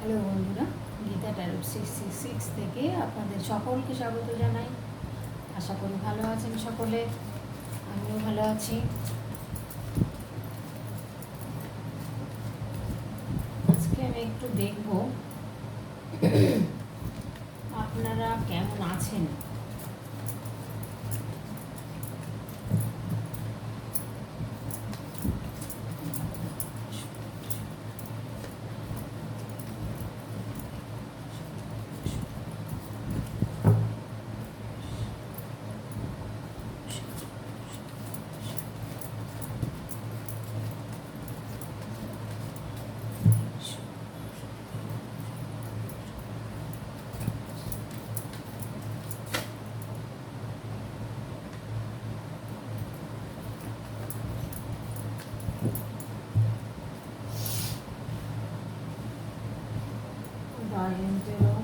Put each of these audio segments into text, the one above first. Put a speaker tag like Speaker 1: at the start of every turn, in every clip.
Speaker 1: Hello বন্ধুরা, Gita tarot six six six থেকে আপনাদের সকলকে স্বাগত জানাই। আশা করি ভালো আছেন সকলে, আমিও ভালো আছি। আজকে আমি একটু দেখব, আপনারা কেমন আছেন? trying to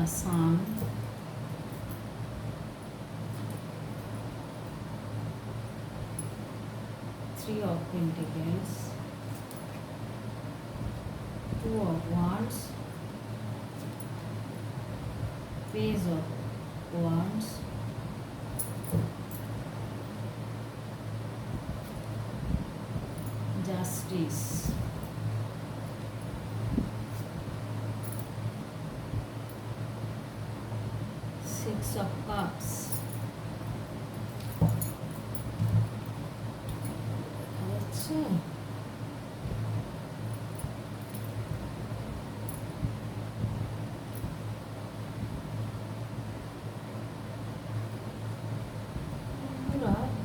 Speaker 1: the sun three of pentacles. Two of wands. Page of wands six of cups.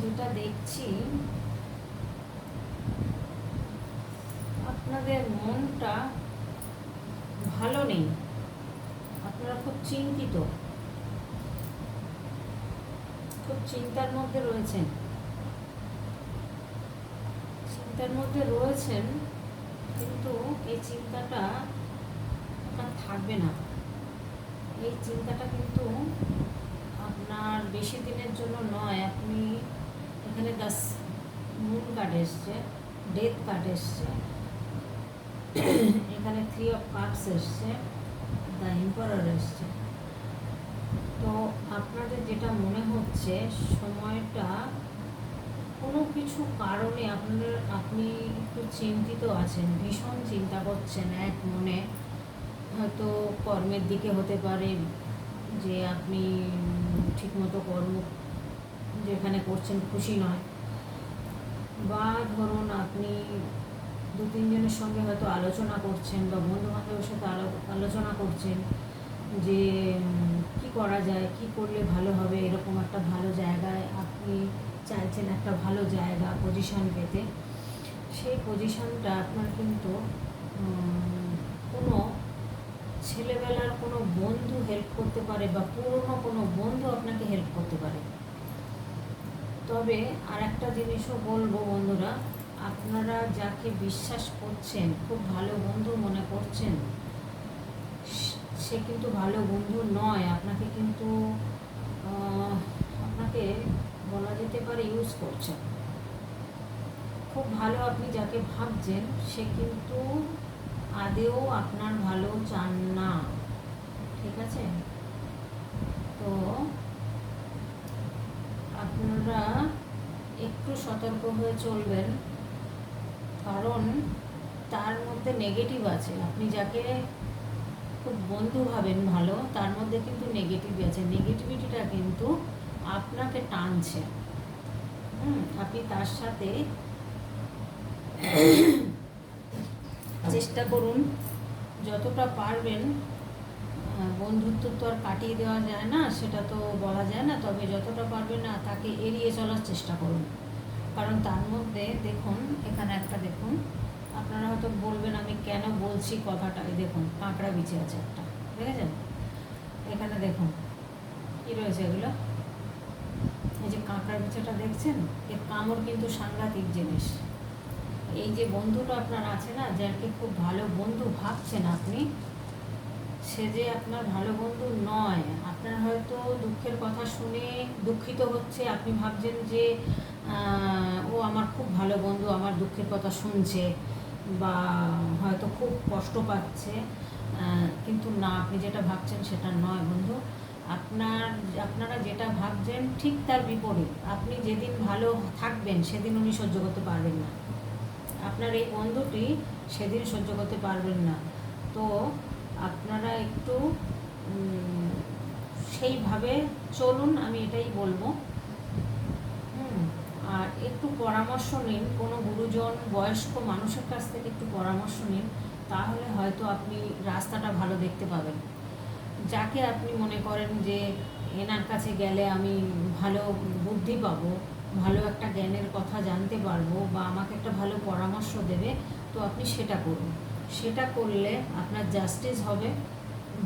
Speaker 1: যেটা দেখছি আপনাদের মনটা ভালো নেই। আপনারা খুব চিন্তিত। খুব চিন্তার মধ্যে রয়েছেন। চিন্তার মধ্যে রয়েছেন, কিন্তু এই চিন্তাটা আপনার থাকবে না। এই চিন্তাটা কিন্তু আপনার বেশি দিনের জন্য নয়, আপনি এখানে দাস মুন কার্ড এসছে ডেথ কার্ড এসছে, এখানে থ্রি অফ কাপস এসছে দ্য এম্পারার এসছে। তো আপনাদের যেটা মনে হচ্ছে, সময়টা কোনো কিছু কারণে আপনাদের, আপনি একটু চিন্তিত আছেন, ভীষণ চিন্তা করছেন এক মনে। হয়তো কর্মের দিকে হতে পারে যে আপনি ঠিকমতো কর্ম যেখানে করছেন খুশি নয়। বা ধরুন আপনি দু তিনজনের সঙ্গে হয়তো আলোচনা করছেন বা বন্ধু বান্ধবের সাথে আলো- আলোচনা করছেন যে করা যায়? কি করলে ভালো হবে? এরকম একটা ভালো জায়গায় আপনি চাইছেন একটা ভালো জায়গা পজিশন পেতে। সেই পজিশনটা আপনার কিন্তু কোনো ছেলেবেলার কোনো বন্ধু হেল্প করতে পারে বা পুরনো কোনো বন্ধু আপনাকে হেল্প করতে পারে। তবে আর একটা জিনিসও বলব বন্ধুরা, আপনারা যাকে বিশ্বাস করছেন, খুব ভালো বন্ধু মনে করছেন সে কিন্তু ভালো বন্ধু নয়। আপনাকে কিন্তু আপনাকে বলা যেতে পারে ইউজ করছেন খুব ভালো আপনি যাকে ভাবছেন, সে কিন্তু আদেও আপনার ভালো চান না। ঠিক আছে? তো আপনারা একটু সতর্ক হয়ে চলবেন। কারণ তার মধ্যে নেগেটিভ আছে। আপনি যাকে খুব বন্ধু ভাবেন ভালো, তার মধ্যে কিন্তু নেগেটিভ আছে। নেগেটিভিটিটা কিন্তু আপনাকে টানছে। হুম, আপনি তার সাথে চেষ্টা করুন, যতটা পারবেন। বন্ধুত্ব তো আর কাটিয়ে দেওয়া যায় না, সেটা তো বলা যায় না, তবে যতটা পারবেন না তাকে এড়িয়ে চলার চেষ্টা করুন। কারণ তার মধ্যে দেখুন, এখানে একটা দেখুন আপনারা হয়তো বলবেন, আমি কেন বলছি কথাটা? দেখুন কাঁকড়া বিছে আছে একটা, দেখেছেন? এখানে দেখুন, কি রয়েছে এগুলো? এই যে কাঁকড়া বিছাটা দেখছেন? এর কামড় কিন্তু সাংঘাতিক জিনিস। এই যে বন্ধুটা আপনার আছে না, যাকে খুব ভালো বন্ধু ভাবছেন আপনি, সে যে আপনার ভালো বন্ধু নয়, আপনার হয়তো দুঃখের কথা শুনে দুঃখিত হচ্ছে। আপনি ভাবছেন যে ও আমার খুব ভালো বন্ধু, আমার দুঃখের কথা শুনছে। বা হয়তো খুব কষ্ট পাচ্ছে কিন্তু না, আপনি যেটা ভাবছেন সেটা নয় বন্ধু। আপনার, আপনারা যেটা ভাবছেন ঠিক তার বিপরীত। আপনি যেদিন ভালো থাকবেন, সেদিন উনি সহ্য করতে পারবেন না। আপনার এই বন্ধুটি সেদিন সহ্য করতে পারবেন না। তো আপনারা একটু সেইভাবে চলুন, আমি এটাই বলব। আর একটু পরামর্শ নিন, কোনো গুরুজন, বয়স্ক মানুষের কাছ থেকে একটু পরামর্শ নিন, তাহলে হয়তো আপনি রাস্তাটা ভালো দেখতে পাবেন। যাকে আপনি মনে করেন যে এনার কাছে গেলে আমি ভালো বুদ্ধি পাবো, ভালো একটা জ্ঞানের কথা জানতে পারব বা আমাকে একটা ভালো পরামর্শ দেবে, তো আপনি সেটা করুন। সেটা করলে আপনার জাস্টিস হবে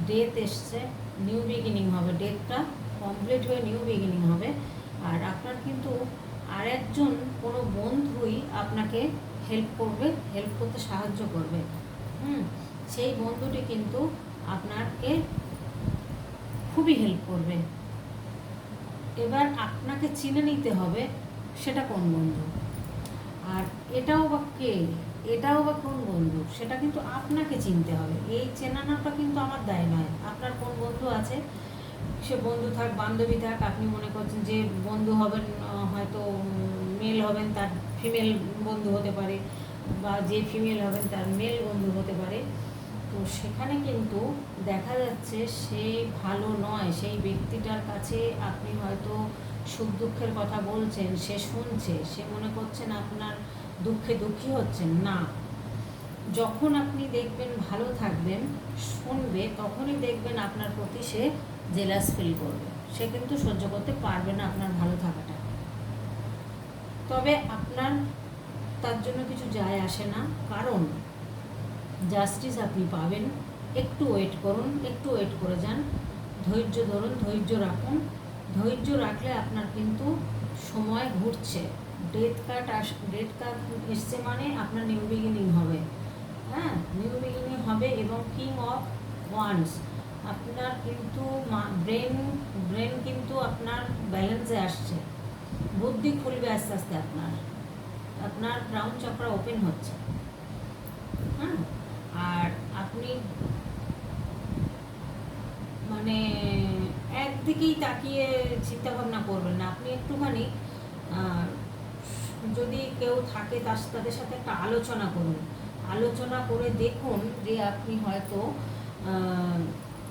Speaker 1: ডেথ এসছে নিউ বিগিনিং হবে। ডেথটা কমপ্লিট হয়ে নিউ বিগিনিং হবে। আর আপনার কিন্তু আরেকজন কোনো বন্ধুই আপনাকে হেল্প করবে হেল্প করতে সাহায্য করবে। হুম? সেই বন্ধুটি কিন্তু আপনাকে খুবই হেল্প করবে। এবার আপনাকে চিনে নিতে হবে সেটা কোন বন্ধু? আর এটাও বা কে? এটাও বা কোন বন্ধু? সেটা কিন্তু আপনাকে চিনতে হবে। এই চেনানোটা কিন্তু আমার দায় নয়। আপনার কোন বন্ধু আছে সে বন্ধু থাক, বান্ধবী থাক, আপনি মনে করছেন যে বন্ধু হবেন হয়তো মেল হবেন, তার ফিমেল বন্ধু হতে পারে বা যে ফিমেল হবেন, তার মেল বন্ধু হতে পারে। তো সেখানে কিন্তু দেখা যাচ্ছে সে ভালো নয়। সেই ব্যক্তিটার কাছে আপনি হয়তো সুখ দুঃখের কথা বলছেন, সে শুনছে, সে মনে করছেন আপনার দুঃখে দুঃখী হচ্ছেন। না। যখন আপনি দেখবেন ভালো থাকবেন, শুনবে, তখনই দেখবেন আপনার প্রতি সে জেলাস ফিল করবে। সে কিন্তু সহ্য করতে পারবে না আপনার ভালো থাকাটা। তবে আপনার তার জন্য কিছু যায় আসে না। কারণ জাস্টিস আপনি পাবেন। একটু ওয়েট করুন, একটু ওয়েট করে যান। ধৈর্য ধরুন, ধৈর্য রাখুন। ধৈর্য রাখলে আপনার কিন্তু সময় ঘুরছে। ডেথ কার্ড আস ডেথ কার্ড এসছে মানে আপনার নিউ বিগিনিং হবে। হ্যাঁ নিউ বিগিনিং হবে এবং কিং অফ ওয়ান্স আপনার কিন্তু ব্রেন ব্রেন কিন্তু আপনার ব্যালেন্সে আসছে। বুদ্ধি খুলবে আস্তে আস্তে আপনার। আপনার ব্রাউন চক্র ওপেন হচ্ছে। হ্যাঁ আর আপনি মানে একদিকেই তাকিয়ে চিন্তা ভাবনা করবেন না। আপনি একটুখানি যদি কেউ থাকে তার, তাদের সাথে একটা আলোচনা করুন। আলোচনা করে দেখুন যে আপনি হয়তো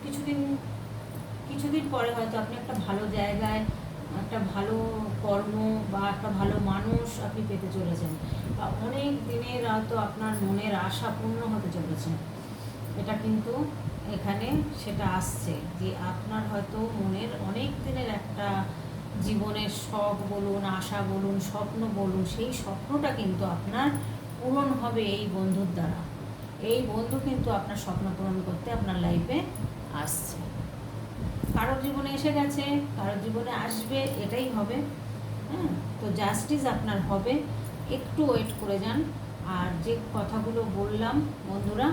Speaker 1: কিছুদিন কিছুদিন পরে হয়তো আপনি একটা ভালো জায়গায়, একটা ভালো কর্ম বা একটা ভালো মানুষ আপনি পেতে চলেছেন। বা অনেক দিনের হয়তো আপনার মনের আশা পূর্ণ হতে চলেছে। এটা কিন্তু এখানে সেটা আসছে যে আপনার হয়তো মনের অনেক দিনের একটা জীবনের শখ বলুন, আশা বলুন, স্বপ্ন বলুন, সেই স্বপ্নটা কিন্তু আপনার পূরণ হবে এই বন্ধুর দ্বারা। এই বন্ধু কিন্তু আপনার স্বপ্ন পূরণ করতে আপনার লাইফে আসছে। কারোর জীবনে এসে গেছে, কারোর জীবনে আসবে, এটাই হবে। হ্যাঁ তো জাস্টিস আপনার হবে। একটু ওয়েট করে যান। আর যে কথাগুলো বললাম, বন্ধুরা,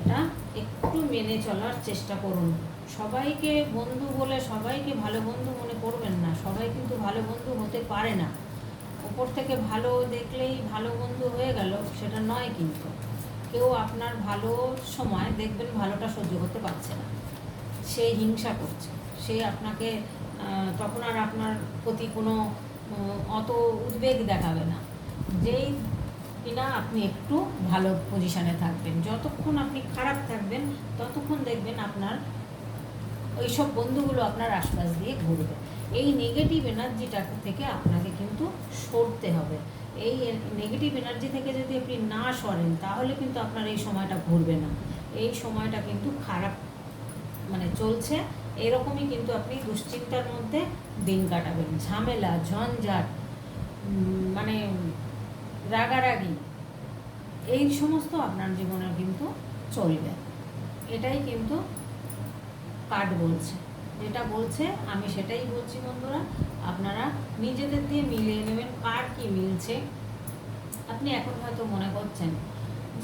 Speaker 1: এটা একটু মেনে চলার চেষ্টা করুন। সবাইকে বন্ধু বলে সবাইকে ভালো বন্ধু মনে করবেন না। সবাই কিন্তু ভালো বন্ধু হতে পারে না। ওপর থেকে ভালো দেখলেই ভালো বন্ধু হয়ে গেল, সেটা নয় কিন্তু। কেউ আপনার ভালো সময় দেখবেন ভালোটা সহ্য করতে পারছে না। সে হিংসা করছে। সে আপনাকে তখন আর আপনার প্রতি কোনো অত উদ্বেগ দেখাবে না। যেই কিনা আপনি একটু ভালো পজিশনে থাকবেন। যতক্ষণ আপনি খারাপ থাকবেন, ততক্ষণ দেখবেন আপনার ওইসব বন্ধুগুলো আপনার আশপাশ দিয়ে ঘুরবে। এই নেগেটিভ এনার্জিটা থেকে আপনাকে কিন্তু সরতে হবে। এই নেগেটিভ এনার্জি থেকে যদি আপনি না সরেন, তাহলে কিন্তু আপনার এই সময়টা ঘুরবে না। এই সময়টা কিন্তু খারাপ মানে চলছে। এরকমই কিন্তু আপনি দুশ্চিন্তার মধ্যে দিন কাটাবেন। ঝামেলা, ঝঞ্ঝাট মানে রাগারাগি, এই সমস্ত আপনার জীবনে কিন্তু চলবে। এটাই কিন্তু কার্ড বলছে। যেটা বলছে, আমি সেটাই বলছি বন্ধুরা। আপনারা নিজেদের দিয়ে মিলিয়ে নেবেন, কার কি মিলছে? আপনি এখন হয়তো মনে করছেন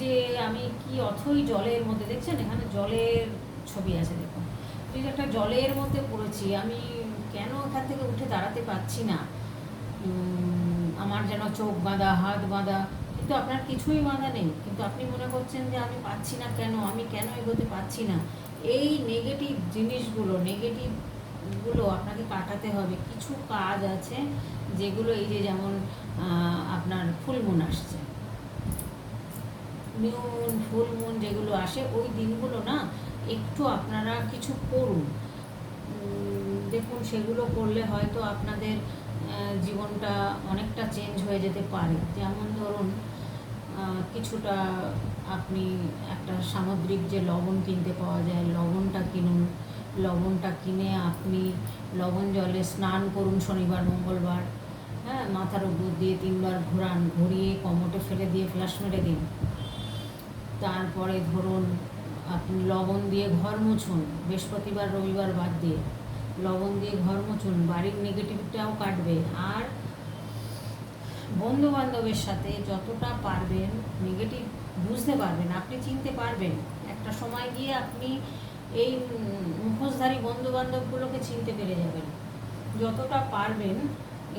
Speaker 1: যে আমি কি অথই জলের মধ্যে, দেখছেন? এখানে জলের ছবি আছে, দেখুন। ঠিক একটা জলের মধ্যে পড়েছি। আমি কেন এখান থেকে উঠে দাঁড়াতে পারছি না? আমার যেন চোখ বাঁধা, হাত বাঁধা, কিন্তু আপনার কিছুই বাঁধা নেই। কিন্তু আপনি মনে করছেন যে আমি পাচ্ছি না কেন? আমি কেন এগোতে পারছি না? এই নেগেটিভ জিনিসগুলো নেগেটিভগুলো আপনাকে কাটাতে হবে। কিছু কাজ আছে যেগুলো এই যে যেমন আপনার ফুলমুন আসছে। ফুল মুন যেগুলো আসে, ওই দিনগুলো না একটু আপনারা কিছু করুন। দেখুন, সেগুলো করলে হয়তো আপনাদের জীবনটা অনেকটা চেঞ্জ হয়ে যেতে পারে। যেমন ধরুন কিছুটা আপনি একটা সামুদ্রিক যে লবণ কিনতে পাওয়া যায়, লবণটা কিনুন। লবণটা কিনে আপনি লবণ জলে স্নান করুন শনিবার, মঙ্গলবার। হ্যাঁ মাথার উপর দিয়ে তিনবার ঘোরান, ঘুরিয়ে কমোটে ফেলে দিয়ে ফ্লাশ মেরে দিন। তারপরে ধরুন আপনি লবণ দিয়ে ঘর মুছুন, বৃহস্পতিবার, রবিবার বাদ দিয়ে। লবণ দিয়ে ঘর মুছুন, বাড়ির নেগেটিভটাও কাটবে। আর বন্ধু বান্ধবের সাথে যতটা পারবেন, নেগেটিভ বুঝতে পারবেন, আপনি চিনতে পারবেন। একটা সময় গিয়ে আপনি এই মুখোশধারী বন্ধু বান্ধবগুলোকে চিনতে পেরে যাবেন। যতটা পারবেন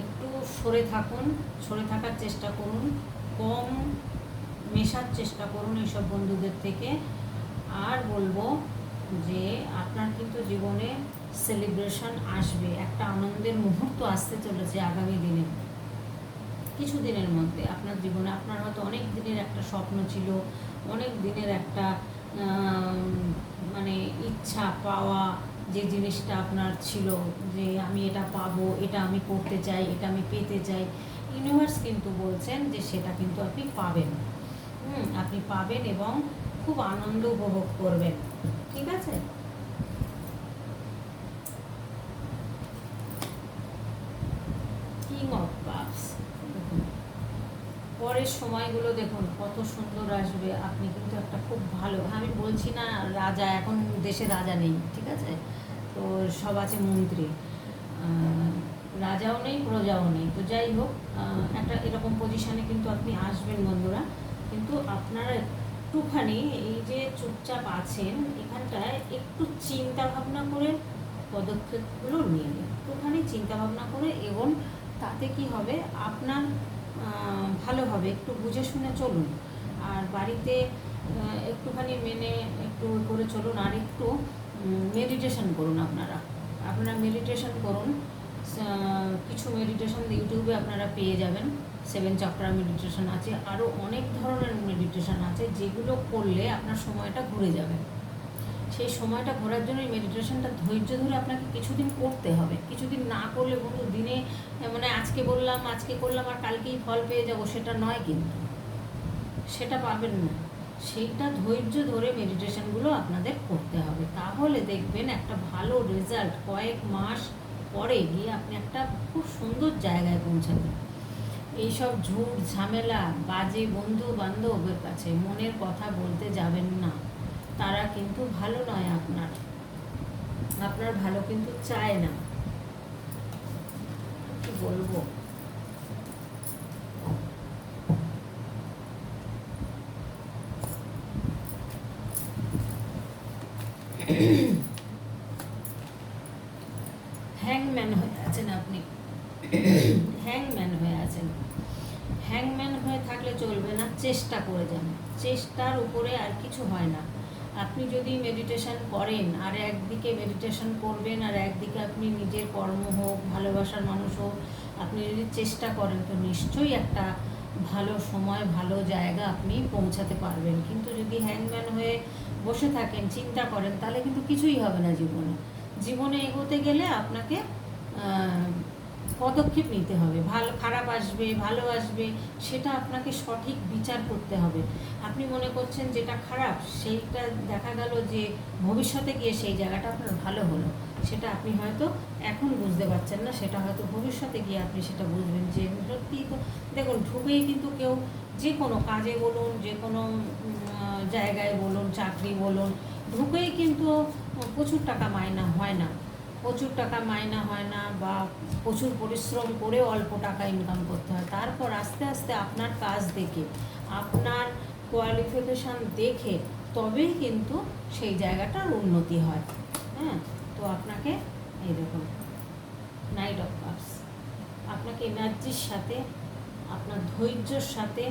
Speaker 1: একটু সরে থাকুন, সরে থাকার চেষ্টা করুন, কম মেশার চেষ্টা করুন এইসব বন্ধুদের থেকে। আর বলব যে আপনার কিন্তু জীবনে সেলিব্রেশন আসবে, একটা আনন্দের মুহূর্ত আসতে চলেছে আগামী দিনে। কিছু দিনের মধ্যে আপনার জীবনে। আপনার হয়তো অনেক দিনের একটা স্বপ্ন ছিল, অনেক দিনের একটা মানে ইচ্ছা, পাওয়া যে জিনিসটা আপনার ছিল যে আমি এটা পাবো, এটা আমি করতে চাই, এটা আমি পেতে চাই। ইউনিভার্স কিন্তু বলছেন যে সেটা কিন্তু আপনি পাবেন। হুম, আপনি পাবেন এবং খুব আনন্দ উপভোগ করবেন। ঠিক আছে কিং অফ কাপস দেখুন পরের সময়গুলো দেখুন, কত সুন্দর আসবে। আপনি কিন্তু একটা খুব ভালো, আমি বলছি না রাজা, এখন দেশে রাজা নেই, ঠিক আছে? তো সব আছে মন্ত্রী। রাজাও নেই, প্রজাও নেই। তো যাই হোক একটা এরকম পজিশনে কিন্তু আপনি আসবেন বন্ধুরা। কিন্তু আপনারা একটুখানি এই যে চুপচাপ আছেন, এখানটায় একটু চিন্তা ভাবনা করে পদক্ষেপগুলো নিয়ে নিন। একটুখানি চিন্তা ভাবনা করে, এবং তাতে কি হবে? আপনার ভালো হবে। একটু বুঝে শুনে চলুন। আর বাড়িতে একটুখানি মেনে একটু করে চলুন। আর একটু মেডিটেশন করুন আপনারা। আপনারা মেডিটেশন করুন। কিছু মেডিটেশন ইউটিউবে আপনারা পেয়ে যাবেন। সেভেন চক্রা মেডিটেশন আছে। আরও অনেক ধরনের মেডিটেশন আছে যেগুলো করলে আপনার সময়টা ঘুরে যাবে। সেই সময়টা ঘোরার জন্য এই মেডিটেশনটা ধৈর্য ধরে আপনাকে কিছুদিন করতে হবে। কিছুদিন না করলে বন্ধু দিনে মানে আজকে বললাম, আজকে করলাম আর কালকেই ফল পেয়ে যাব, সেটা নয় কিন্তু। সেটা পাবেন না। সেইটা ধৈর্য ধরে মেডিটেশনগুলো আপনাদের করতে হবে। তাহলে দেখবেন একটা ভালো রেজাল্ট কয়েক মাস পরে গিয়ে আপনি একটা খুব সুন্দর জায়গায় পৌঁছাবেন। এইসব ঝুট ঝামেলা, বাজে বন্ধু বান্ধবের কাছে মনের কথা বলতে যাবেন না। তারা কিন্তু ভালো নয় আপনার। আপনার ভালো কিন্তু চায় না। কি বলব? হ্যাংম্যান হয়ে আছেন আপনি। হ্যাংম্যান হয়ে আছেন। হ্যাংম্যান হয়ে থাকলে চলবে না। চেষ্টা করে যান। চেষ্টার উপরে আর কিছু হয় না। আপনি যদি মেডিটেশন করেন, আর একদিকে মেডিটেশন করবেন, আর একদিকে আপনি নিজের কর্ম হোক, ভালোবাসার মানুষ হোক, আপনি যদি চেষ্টা করেন, তো নিশ্চয়ই একটা ভালো সময়, ভালো জায়গা আপনি পৌঁছাতে পারবেন। কিন্তু যদি হ্যাংম্যান হয়ে বসে থাকেন, চিন্তা করেন, তাহলে কিন্তু কিছুই হবে না জীবনে। জীবনে এগোতে গেলে আপনাকে পদক্ষেপ নিতে হবে। ভালো, খারাপ আসবে, ভালো আসবে, সেটা আপনাকে সঠিক বিচার করতে হবে। আপনি মনে করছেন যেটা খারাপ, সেইটা দেখা গেল যে ভবিষ্যতে গিয়ে সেই জায়গাটা আপনার ভালো হলো। সেটা আপনি হয়তো এখন বুঝতে পারছেন না, সেটা হয়তো ভবিষ্যতে গিয়ে আপনি সেটা বুঝবেন যে সত্যিই তো দেখুন, ঢুকেই কিন্তু কেউ যে কোনো কাজে বলুন, যে কোনো জায়গায় বলুন, চাকরি বলুন, ঢুকেই কিন্তু প্রচুর টাকা মায়না হয় না। প্রচুর টাকা মায়না হয় না বা প্রচুর পরিশ্রম করে অল্প টাকা ইনকাম করতে হয়। তারপর আস্তে আস্তে আপনার কাজ দেখে, আপনার কোয়ালিফিকেশান দেখে তবেই কিন্তু সেই জায়গাটার উন্নতি হয়। হ্যাঁ? তো আপনাকে এই দেখুন নাইট অফ কাপস আপনাকে এনার্জির সাথে, আপনার ধৈর্যর সাথে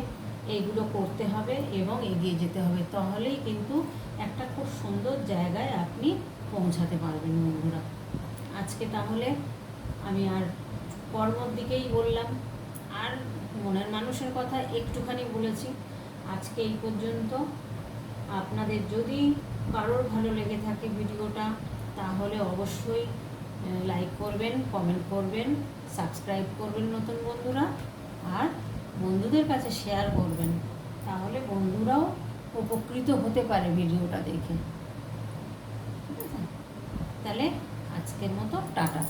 Speaker 1: এইগুলো করতে হবে এবং এগিয়ে যেতে হবে। তাহলেই কিন্তু একটা খুব সুন্দর জায়গায় আপনি পৌঁছাতে পারবেন বন্ধুরা। আজকে তাহলে আমি আর কর্মর দিকেই বললাম। আর মনের মানুষের কথা একটুখানি বলেছি। আজকে এই পর্যন্ত। আপনাদের যদি কারোর ভালো লেগে থাকে ভিডিওটা, তাহলে অবশ্যই লাইক করবেন কমেন্ট করবেন সাবস্ক্রাইব করবেন নতুন বন্ধুরা, আর বন্ধুদের কাছে শেয়ার করবেন। তাহলে বন্ধুরাও উপকৃত হতে পারে ভিডিওটা দেখে। ঠিক আছে? তাহলে que el motor tarda.